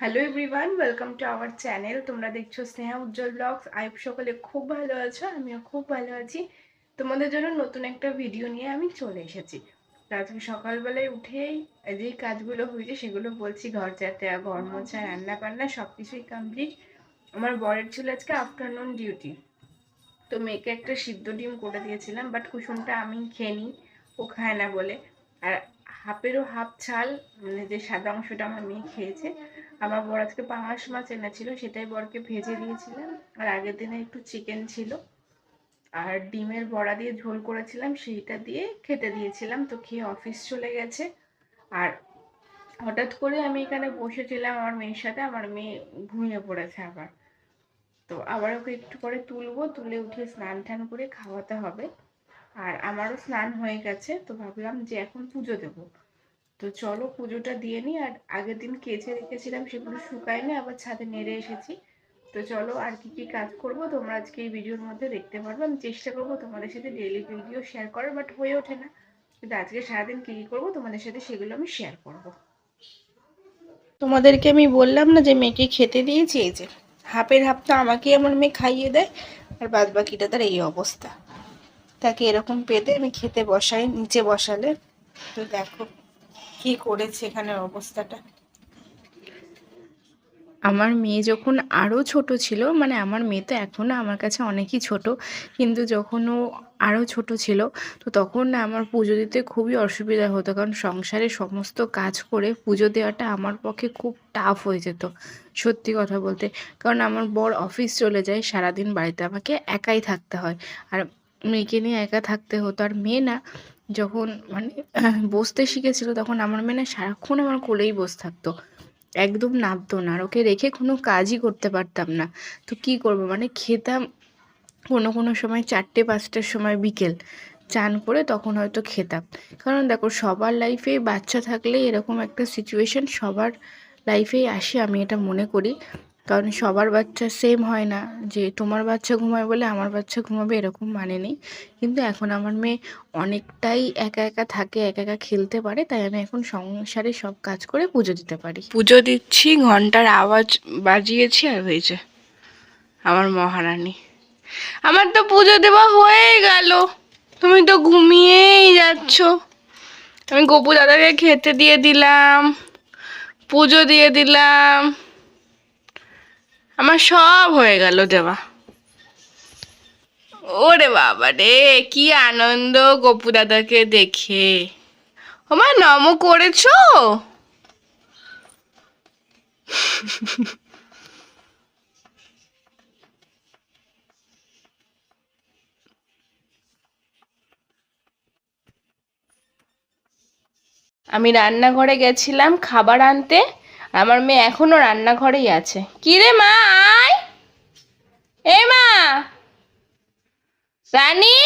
Hello everyone welcome to our channel তোমরা দেখছ স্নেহা উজ্জ্বল blogs আইপ সকলে খুব ভালো আছো, আমিও খুব ভালো আছি। তোমাদের জন্য নতুন একটা ভিডিও নিয়ে আমি চলে এসেছি। আজকে সকালবেলায় উঠেই যেই কাজগুলো হয়েছে, সেগুলো বলছি, ঘর চাটা ঘর মোছা, রান্না বান্না সব কিছুই কমপ্লিট আমার বরের ছিল আজকে আফটারনুন ডিউটি তো মেয়েকে একটা সিদ্ধ ডিম করে দিয়েছিলাম বাট কুসুমটা আমি খেয়ে নিই, ও খায় না বলে। আর হাফেরও হাফ ছাল মানে যে সাদা অংশটা আমার মেয়ে খেয়েছে আমার বর আজকে পাঙাশ মাছ এনেছিল, সেটাই বরকে ভেজে দিয়েছিলাম। আর আগের দিনে একটু চিকেন ছিল। আর ডিমের বড়া দিয়ে ঝোল করেছিলাম, সেইটা দিয়ে খেতে দিয়েছিলাম। তো খেয়ে অফিস চলে গেছে। আর হঠাৎ করে আমি এখানে বসেছিলাম আমার মেয়ের সাথে, আমার মেয়ে ঘুমিয়ে পড়েছে আবার। তো আবার ওকে একটু করে তুলবো, তুলে উঠে স্নান টান করে খাওয়াতে হবে। আর আমারও স্নান হয়ে গেছে, তো ভাবলাম যে এখন পুজো দেবো। তো চলো পুজোটা দিয়ে নিই, আর আগের দিন কেচে রেখেছিলাম সেগুলো শুকায়নি আবার ছাদে নেড়ে এসেছি। তো চলো আর কি কি কাজ করব, তোমরা আজকে এই ভিডিওর মধ্যে দেখতে পারব। আমি চেষ্টা করব তোমাদের সাথে ডেইলি ভিডিও শেয়ার করার বাট হয়ে ওঠে না। কিন্তু আজকে সারাদিন কী কী করব, তোমাদের সাথে সেগুলো আমি শেয়ার করব। তোমাদেরকে আমি বললাম না যে মেয়েকে খেতে দিয়েছি, এই যে হাফের হাফটা আমাকে আমার মেয়ে খাইয়ে দেয়, আর বাদ বাকিটা তার এই অবস্থা। তাকে এরকম পেতে আমি খেতে বসাই, নিচে বসালে। তো দেখো। কি করেছে এখানে অবস্থাটা? আমার মেয়ে যখন আরও ছোট ছিল মানে আমার মেয়ে তো এখনও আমার কাছে অনেকই ছোট, কিন্তু যখন ও আরও ছোট ছিল, তো তখন না আমার পুজো দিতে খুবই অসুবিধা হতো, কারণ সংসারে সমস্ত কাজ করে পুজো দেওয়াটা আমার পক্ষে খুব টাফ হয়ে যেত, সত্যি কথা বলতে। কারণ আমার বর অফিস চলে যায়, সারাদিন বাড়িতে আমাকে একাই থাকতে হয়। আর মেয়েকে নিয়ে একা থাকতে হতো, আর মেয়ে না যখন মানে বসতে শিখেছিল তখন আমার মেয়ে সারাক্ষণ আমার কোলেই বসে থাকতো। একদম নামতো না আর ওকে রেখে কোনো কাজই করতে পারতাম না। তো কি করব? মানে খেতাম কোনো কোনো সময় চারটে, পাঁচটার সময় বিকেল চান করে তখন হয়তো খেতাম। কারণ দেখো সবার লাইফে বাচ্চা থাকলে এরকম একটা সিচুয়েশন সবার লাইফেই আসে আমি এটা মনে করি। কারণ সবার বাচ্চা সেম হয় না। যে তোমার বাচ্চা ঘুমায় বলে আমার বাচ্চা ঘুমাবে এরকম মানে নেই। কিন্তু এখন আমার মেয়ে অনেকটাই একা একা থাকে, একা একা খেলতে পারে, তাই আমি এখন সংসারে সব কাজ করে পুজো দিতে পারি। পুজো দিচ্ছি, ঘণ্টার আওয়াজ বাজিয়েছি আর হয়েছে আমার মহারানী। আমার তো পুজো দেওয়া হয়ে গেল। তুমি তো ঘুমিয়েই যাচ্ছ। আমি গপু দাদাকে খেতে দিয়ে দিলাম, পুজো দিয়ে দিলাম। আমার সব হয়ে গেল দেওয়া ওরে বাবা রে, কি আনন্দ গপু দাদাকে দেখে। ওমা, নম করেছ? আমি রান্নাঘরে গেছিলাম খাবার আনতে। আমার মেয়ে এখনও রান্নাঘরেই আছে। কি রে মা আয়। এ মা। রানী।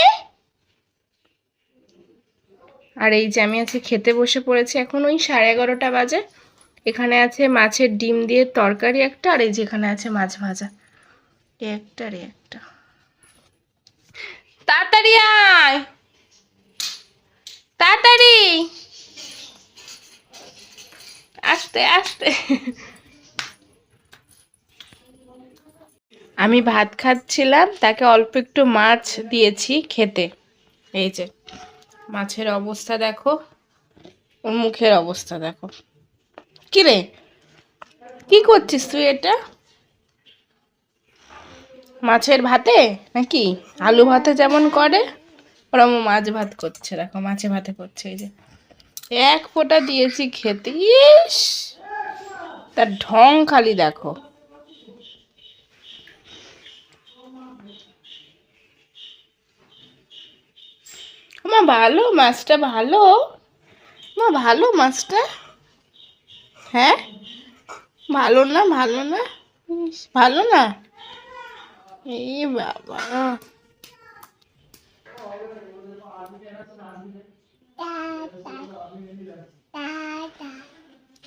আর এই যে আমি আজকে খেতে বসে পড়েছি এখন ওই সাড়ে এগারোটা বাজে। এখানে আছে মাছের ডিম দিয়ে তরকারি একটা আর এই যে এখানে আছে মাছ ভাজা। একটা এ একটা। তাড়াতাড়ি আয়। তাড়াতাড়ি। আস্তে আস্তে। আমি ভাত খাচ্ছিলাম, তাকে অল্প একটু মাছ দিয়েছি খেতে। এই যে, মাছের অবস্থা দেখো, ওর মুখের অবস্থা দেখো। কি রে? কি করছিস তুই এটা? মাছের ভাতে নাকি? আলু ভাতে যেমন করে ওরম মাছ ভাত করছে, দেখো, মাছে ভাতে করছে এই যে। এক ফোঁটা দিয়েছি খেতে, ইস! তার ঢং খালি দেখো। মা ভালো, মাছটা ভালো? মা ভালো মাছটা? হ্যাঁ? ভালো না ভালো না? ভালো না? এই বাবা।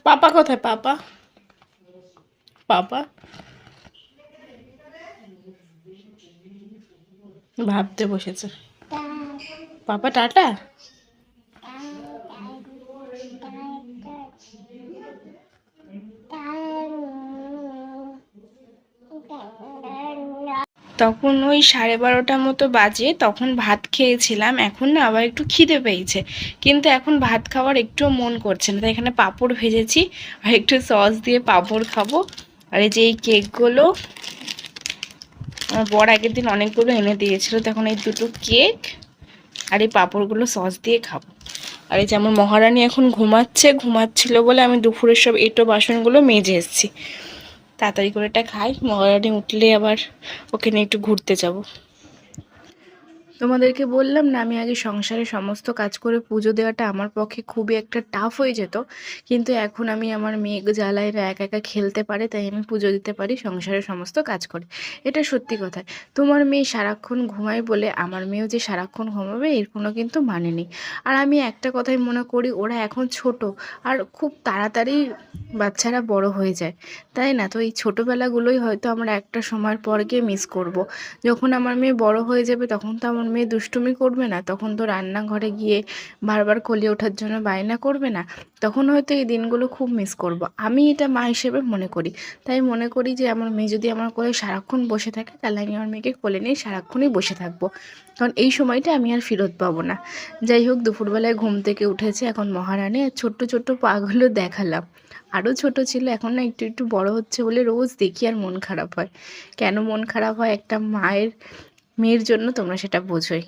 পাপা কোথায়? পাপা? পাপা? ভাবতে বসেছে। পাপা টাটা? তখন ওই সাড়ে বারোটার মতো বাজে, তখন ভাত খেয়েছিলাম, এখন না আবার একটু খিদে পেয়েছে। কিন্তু এখন ভাত খাওয়ার একটুও মন করছে না। তাই এখানে পাঁপড় ভেজেছি, আর একটু সস দিয়ে পাঁপড় খাব। আর এই যে এই কেকগুলো বর আগের দিন অনেকগুলো এনে দিয়েছিল, তখন এই দুটো কেক আর এই পাঁপড়গুলো সস দিয়ে খাব। আর এই যে আমার মহারানী এখন ঘুমাচ্ছে, ঘুমাচ্ছিল বলে আমি দুপুরের সব এটো বাসনগুলো মেজে এসেছি। তাড়াতাড়ি করে এটা খাই। মহারানী উঠলে আবার ওখানে একটু ঘুরতে যাব। তোমাদেরকে বললাম না, আমি আগে সংসারে সমস্ত কাজ করে পুজো দেওয়াটা আমার পক্ষে খুবই একটা টাফ হয়ে যেত। কিন্তু এখন আমি আমার মেঘ জ্বালায় একা একা খেলতে পারে, তাই আমি পুজো দিতে পারি সংসারের সমস্ত কাজ করে। এটা সত্যি কথা। তোমার মেয়ে সারাক্ষণ ঘুমায় বলে আমার মেয়েও যে সারাক্ষণ ঘুমাবে, এর কোনো কিন্তু মানে নেই। আর আমি একটা কথাই মনে করি, ওরা এখন ছোট আর খুব তাড়াতাড়ি বাচ্চারা বড় হয়ে যায়। তাই না? তো এই ছোটোবেলাগুলোই হয়তো আমরা একটা সময়ের পর গিয়ে মিস করব। যখন আমার মেয়ে বড় হয়ে যাবে, তখন তো আমার মেয়ে দুষ্টুমি করবে না, তখন তো রান্নাঘরে গিয়ে বারবার কলিয়ে ওঠার জন্য বায়না করবে না, তখন হয়তো এই দিনগুলো খুব মিস করব। আমি এটা মা হিসেবে মনে করি। তাই মনে করি যে আমার মেয়ে যদি আমার কোলে সারাক্ষণ বসে থাকে, তাহলে আমি আমার মেয়েকে কোলে নিয়ে সারাক্ষণই বসে থাকব। কারণ এই সময়টা আমি আর ফেরত পাবো না। যাই হোক, দুপুরবেলায় ঘুম থেকে উঠেছে এখন মহারানী, আর ছোট্ট ছোট্ট পাগুলো দেখালাম। আরও ছোট ছিল, এখন না একটু একটু বড় হচ্ছে বলে রোজ দেখি আর মন খারাপ হয়। কেন মন খারাপ হয়? একটা মায়ের মেয়ের জন্য তোমরা সেটা বোঝোই।